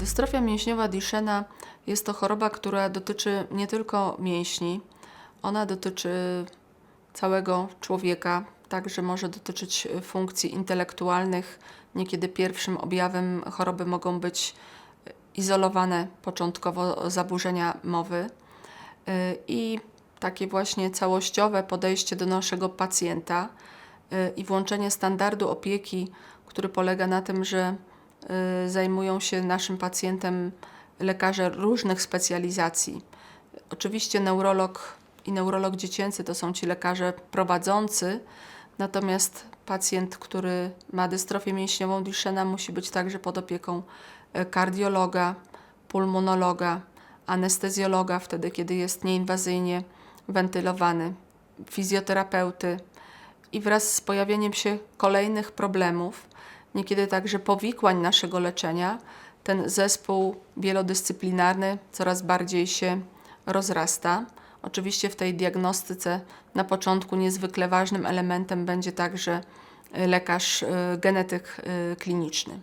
Dystrofia mięśniowa Duchenne jest to choroba, która dotyczy nie tylko mięśni, ona dotyczy całego człowieka, także może dotyczyć funkcji intelektualnych. Niekiedy pierwszym objawem choroby mogą być izolowane początkowo zaburzenia mowy y, i takie właśnie całościowe podejście do naszego pacjenta y, i włączenie standardu opieki, który polega na tym, że zajmują się naszym pacjentem lekarze różnych specjalizacji. Oczywiście neurolog i neurolog dziecięcy to są ci lekarze prowadzący, natomiast pacjent, który ma dystrofię mięśniową Duchenne musi być także pod opieką e, kardiologa, pulmonologa, anestezjologa wtedy, kiedy jest nieinwazyjnie wentylowany, fizjoterapeuty i wraz z pojawieniem się kolejnych problemów, niekiedy także powikłań naszego leczenia, ten zespół wielodyscyplinarny coraz bardziej się rozrasta. Oczywiście w tej diagnostyce na początku niezwykle ważnym elementem będzie także lekarz y, genetyk y, kliniczny.